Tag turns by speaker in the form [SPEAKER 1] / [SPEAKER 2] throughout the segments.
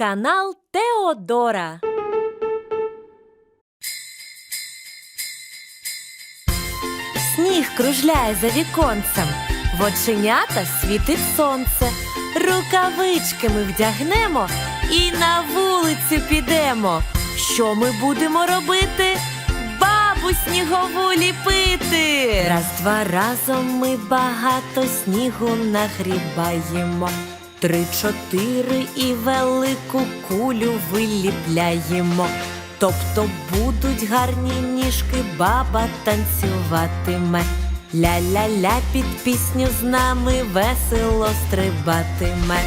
[SPEAKER 1] Канал Теодора. Сніг кружляє за віконцем, в оченята світить сонце. Рукавички ми вдягнемо і на вулицю підемо. Що ми будемо робити? Бабу снігову ліпити. Раз два разом ми багато снігу нагрібаємо. Три, чотири і велику кулю виліпляємо. Тобто будуть гарні ніжки, баба танцюватиме. Ля-ля-ля під пісню з нами весело стрибатиме.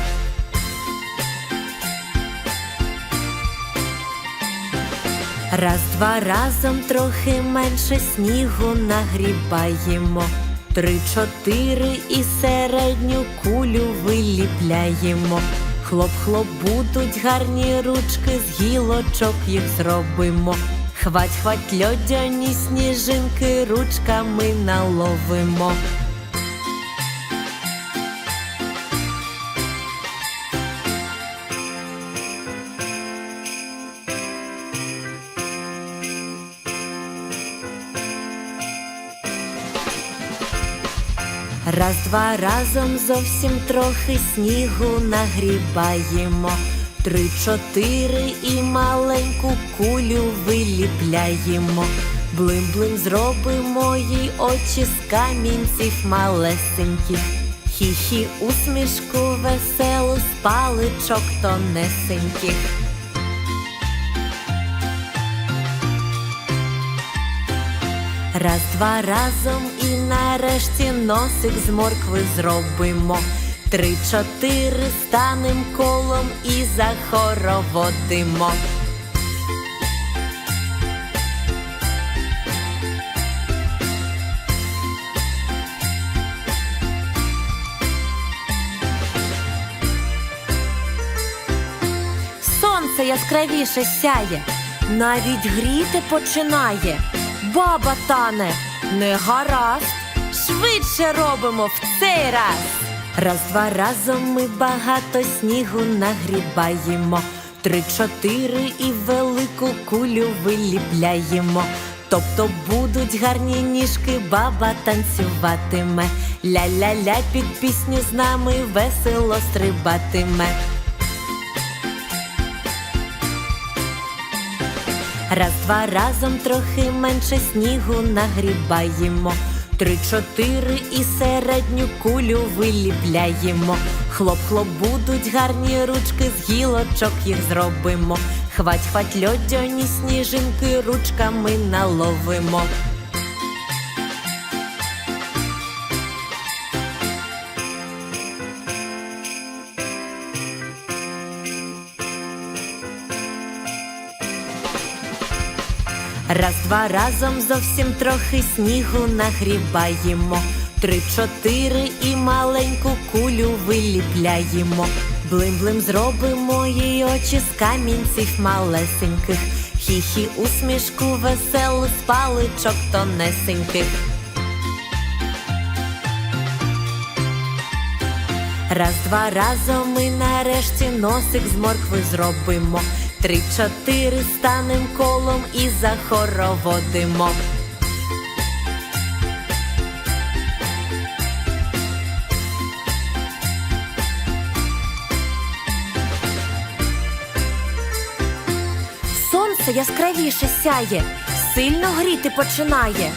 [SPEAKER 1] Раз-два разом трохи менше снігу нагрібаємо. Три-чотири і середню кулю виліпляємо. Хлоп-хлоп будуть гарні ручки, з гілочок їх зробимо. Хвать-хвать льодяні сніжинки, ручками наловимо. Раз-два разом зовсім трохи снігу нагрібаємо. Три-чотири і маленьку кулю виліпляємо. Блим-блим зробимо їй очі з камінців малесеньких. Хі-хі усмішку веселу з паличок тонесеньких. Раз-два разом і нарешті носик з моркви зробимо. Три-чотири станем колом і захороводимо. Сонце яскравіше сяє, навіть гріти починає. Баба тане, не гаразд, швидше робимо в цей раз. Раз-два разом ми багато снігу нагрібаємо. Три-чотири і велику кулю виліпляємо. Тобто будуть гарні ніжки, баба танцюватиме. Ля-ля-ля під пісню з нами весело стрибатиме. Раз-два разом трохи менше снігу нагрібаємо. Три-чотири і середню кулю виліпляємо. Хлоп-хлоп будуть гарні ручки, з гілочок їх зробимо. Хвать-хвать льодяні сніжинки, ручками наловимо. Раз-два разом зовсім трохи снігу нагрібаємо. Три-чотири і маленьку кулю виліпляємо. Блим-блим зробимо їй очі з камінців малесеньких. Хі-хі усмішку веселу з паличок тонесеньких. Раз-два разом ми нарешті носик з моркви зробимо. Три-чотири станем колом і захороводимо. Сонце яскравіше сяє, сильно гріти починає.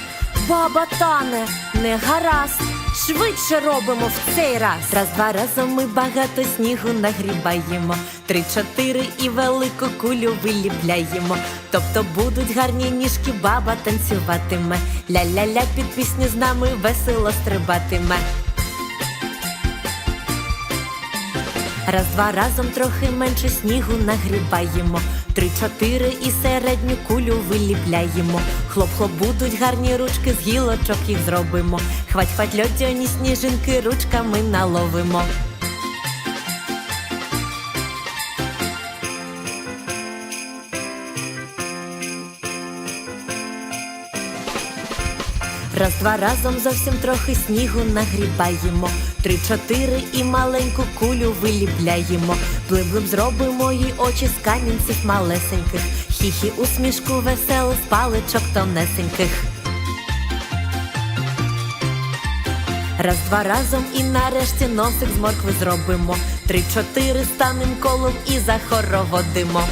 [SPEAKER 1] Баба тане, не гаразд, швидше робимо в цей раз. Раз-два разом ми багато снігу нагрібаємо. Три-чотири і велику кулю виліпляємо. Тобто будуть гарні ніжки, баба танцюватиме. Ля-ля-ля під пісню з нами весело стрибатиме. Раз-два разом трохи менше снігу нагрібаємо. Три-чотири і середню кулю виліпляємо. Хлоп-хлоп будуть гарні ручки, з гілочок їх зробимо. Хвать-хвать льодяні сніжинки, ручками наловимо. Раз-два разом зовсім трохи снігу нагрібаємо. Три-чотири і маленьку кулю виліпляємо. Блим-блим зробимо їй очі з камінців малесеньких. Хі-хі усмішку веселу з паличок тонесеньких. Раз-два разом і нарешті носик з моркви зробимо. Три-чотири станем колом і за хороводимо.